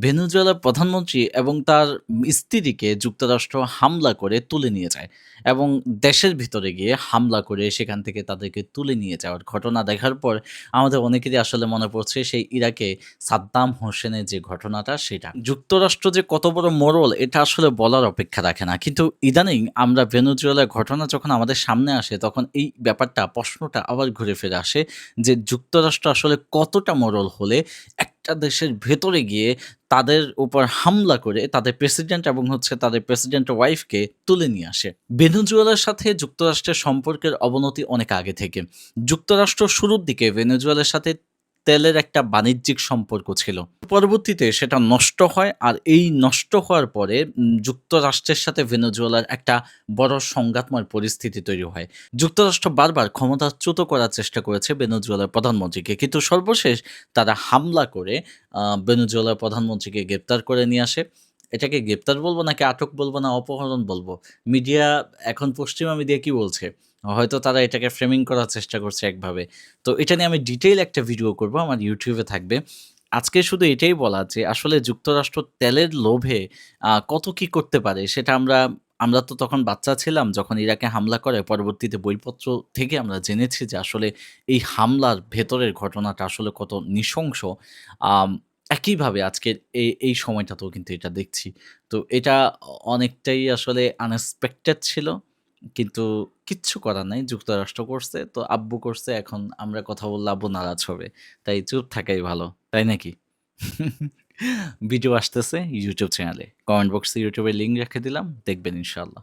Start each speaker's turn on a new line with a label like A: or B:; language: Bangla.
A: ভেনেজুয়েলার প্রধানমন্ত্রী এবং তার স্ত্রীকে যুক্তরাষ্ট্র হামলা করে তুলে নিয়ে যায় এবং দেশের ভিতরে গিয়ে হামলা করে সেখান থেকে তাদেরকে তুলে নিয়ে যাওয়ার ঘটনা দেখার পর আমাদের অনেকেরই আসলে মনে পড়ছে সেই ইরাকে সাদ্দাম হোসেনের যে ঘটনাটা সেটা। যুক্তরাষ্ট্র যে কত বড় মোড়ল, এটা আসলে বলার অপেক্ষা রাখে না। কিন্তু ইদানিং আমরা ভেনেজুয়েলার ঘটনা যখন আমাদের সামনে আসে, তখন এই ব্যাপারটা, প্রশ্নটা আবার ঘুরে ফিরে আসে যে যুক্তরাষ্ট্র আসলে কতটা মোড়ল হলে একটা দেশের ভেতরে গিয়ে তাদের উপর হামলা করে তাদের প্রেসিডেন্ট এবং হচ্ছে তাদের প্রেসিডেন্ট ওয়াইফকে তুলে নিয়ে আসে। ভেনেজুয়েলার সাথে যুক্তরাষ্ট্রের সম্পর্কের অবনতি অনেক আগে থেকে। যুক্তরাষ্ট্র শুরুর দিকে ভেনেজুয়েলার সাথে তেলের একটা বাণিজ্যিক সম্পর্ক ছিল। পরবর্তীতে সেটা নষ্ট হয় আর এই নষ্ট হওয়ার পরে যুক্তরাষ্ট্রের সাথে ভেনেজুয়েলার একটা বড় সংঘাতময় পরিস্থিতি তৈরি হয়। যুক্তরাষ্ট্র বারবার ক্ষমতাচ্যুত করার চেষ্টা করেছে ভেনেজুয়েলার প্রধানমন্ত্রীকে। কিন্তু সর্বশেষ তারা হামলা করে ভেনেজুয়েলার প্রধানমন্ত্রীকে গ্রেপ্তার করে নিয়ে আসে। এটাকে গ্রেপ্তার বলব নাকি আটক বলব না, অপহরণ বলব? মিডিয়া, এখন পশ্চিমা মিডিয়া কি বলছে? হয়তো তারা এটাকে ফ্রেমিং করার চেষ্টা করছে একভাবে। তো এটা নিয়ে আমি ডিটেইল একটা ভিডিও করব, আমার ইউটিউবে থাকবে। আজকে শুধু এটাই বলা যে, আসলে যুক্তরাষ্ট্র তেলের লোভে কত কি করতে পারে সেটা আমরা আমরা তো তখন বাচ্চা ছিলাম, যখন ইরাকে হামলা করে, পরবর্তীতে বইপত্র থেকে আমরা জেনেছি যে আসলে এই হামলার ভেতরের ঘটনাটা আসলে কত নৃশংস। একইভাবে আজকের এই এই সময়টাতেও কিন্তু এটা দেখছি। তো এটা অনেকটাই আসলে আনএক্সপেক্টেড ছিল। কিন্তু কিচ্ছু করার নাই, যুক্তরাষ্ট্র করছে, তো আব্বু করছে, এখন আমরা কথা বললে আব্বু নারাজ হবে। তাই চুপ থাকাই ভালো, তাই নাকি? ভিডিও আসতেছে ইউটিউব চ্যানেলে। কমেন্ট বক্সে ইউটিউবের লিঙ্ক রেখে দিলাম, দেখবেন ইনশাল্লাহ